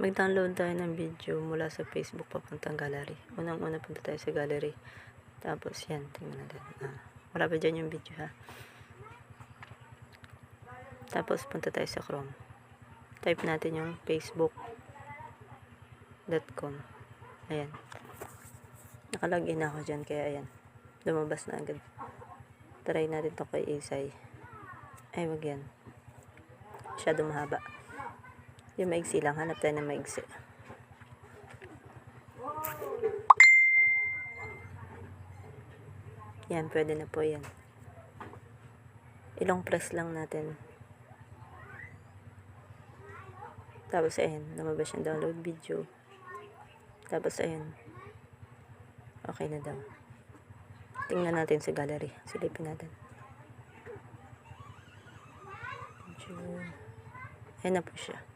mag-download tayo ng video mula sa Facebook papuntang gallery. Unang-una punta tayo sa gallery. Tapos yan, tingnan natin. Ah, wala pa dyan yung video ha. Tapos punta tayo sa Chrome. Type natin yung facebook.com. Ayan. Nakalagin ako dyan kaya ayan. Lumabas na agad. Try natin to kay Isay. Ay, wag yan. Masyado mahaba. Yung maigsi lang. Hanap tayo ng maigsi. Yan, pwede na po yan. Ilong press lang natin. Tapos ayun, lumabas yung download video. Tapos ayun. Okay na daw. Tingnan natin sa gallery. Silipin natin. Video. Ayan na po siya.